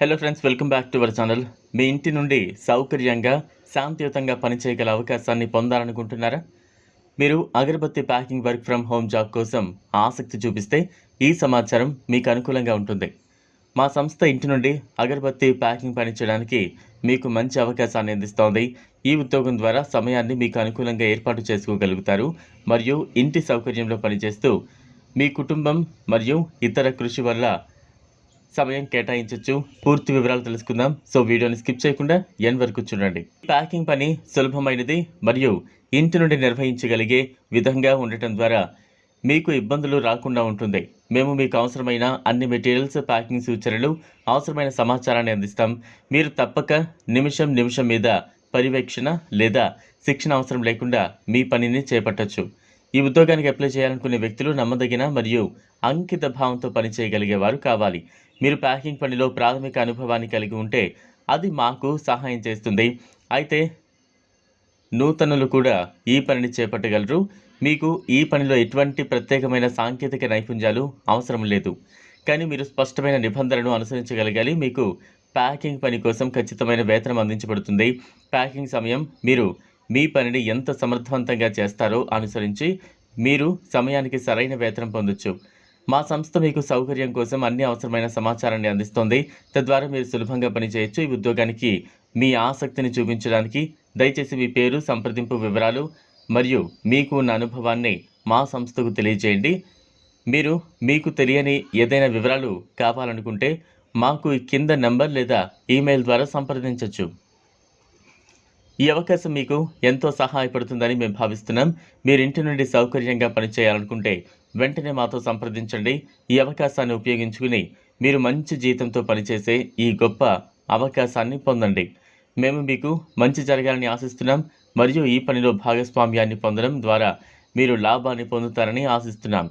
Hello friends welcome back to our channel మీ ఇంటి నుండి సౌకర్యంగా శాంతియుతంగా పనిచేయగల అవకాశాన్ని పొందాలనుకుంటున్నారా? మీరు agarbatti packing work from home job కోసం ఆసక్తి చూపిస్తే ఈ సమాచారం మీకు అనుకూలంగా ఉంటుంది. మా సంస్థ ఇంటి నుండి అగరబత్తి ప్యాకింగ్ పని చేయడానికి మీకు మంచి అవకాశాన్ని అందిస్తోంది. ఈ ఉద్యోగం ద్వారా సమయాన్ని మీకు అనుకూలంగా ఏర్పాటు చేసుకోగలుగుతారు మరియు ఇంటి సౌకర్యంలో పనిచేస్తూ మీ కుటుంబం మరియు ఇతర కృషి వల్ల సమయం కేటాయించవచ్చు పూర్తి వివరాలు తెలుసుకుందాం. సో వీడియోని స్కిప్ చేయకుండా ఎన్ వరకు చూడండి. ప్యాకింగ్ పని సులభమైనది మరియు ఇంటి నుండి నిర్వహించగలిగే విధంగా ఉండటం ద్వారా మీకు ఇబ్బందులు రాకుండా ఉంటుంది. మేము మీకు అవసరమైన అన్ని మెటీరియల్స్ ప్యాకింగ్ సూచనలు అవసరమైన సమాచారాన్ని అందిస్తాం. మీరు తప్పక నిమిషం నిమిషం మీద పర్యవేక్షణ లేదా శిక్షణ అవసరం లేకుండా మీ పనిని చేపట్టొచ్చు. ఈ ఉద్యోగానికి అప్లై చేయాలనుకునే వ్యక్తులు నమ్మదగిన మరియు అంకిత భావంతో పనిచేయగలిగే వారు కావాలి. మీరు ప్యాకింగ్ పనిలో ప్రాథమిక అనుభవాన్ని కలిగి ఉంటే అది మాకు సహాయం చేస్తుంది. అయితే నూతనులు కూడా ఈ పనిని చేపట్టగలరు. మీకు ఈ పనిలో ఎటువంటి ప్రత్యేకమైన సాంకేతిక నైపుణ్యాలు అవసరం లేదు. కానీ మీరు స్పష్టమైన నిబంధనలను అనుసరించగలగాలి. మీకు ప్యాకింగ్ పని కోసం ఖచ్చితమైన వేతనం అందించబడుతుంది. ప్యాకింగ్ సమయం మీరు మీ పనిని ఎంత సమర్థవంతంగా చేస్తారో అనుసరించి మీరు సమయానికి సరైన వేతనం పొందొచ్చు. మా సంస్థ మీకు సౌకర్యం కోసం అన్ని అవసరమైన సమాచారాన్ని అందిస్తోంది. తద్వారా మీరు సులభంగా పనిచేయొచ్చు. ఈ ఉద్యోగానికి మీ ఆసక్తిని చూపించడానికి దయచేసి మీ పేరు సంప్రదింపు వివరాలు మరియు మీకు ఉన్న అనుభవాన్ని మా సంస్థకు తెలియజేయండి. మీరు మీకు తెలియని ఏదైనా వివరాలు కావాలనుకుంటే మాకు ఈ కింద నంబర్ లేదా ఈమెయిల్ ద్వారా సంప్రదించవచ్చు ఈ అవకాశం మీకు ఎంతో సహాయపడుతుందని మేము భావిస్తున్నాం. మీరు ఇంటి నుండి సౌకర్యంగా పనిచేయాలనుకుంటే వెంటనే మాతో సంప్రదించండి. ఈ అవకాశాన్ని ఉపయోగించుకుని మీరు మంచి జీతంతో పనిచేసే ఈ గొప్ప అవకాశాన్ని పొందండి. మేము మీకు మంచి జరగాలని ఆశిస్తున్నాం. మరియు ఈ పనిలో భాగస్వామ్యాన్ని పొందడం ద్వారా మీరు లాభాన్ని పొందుతారని ఆశిస్తున్నాం.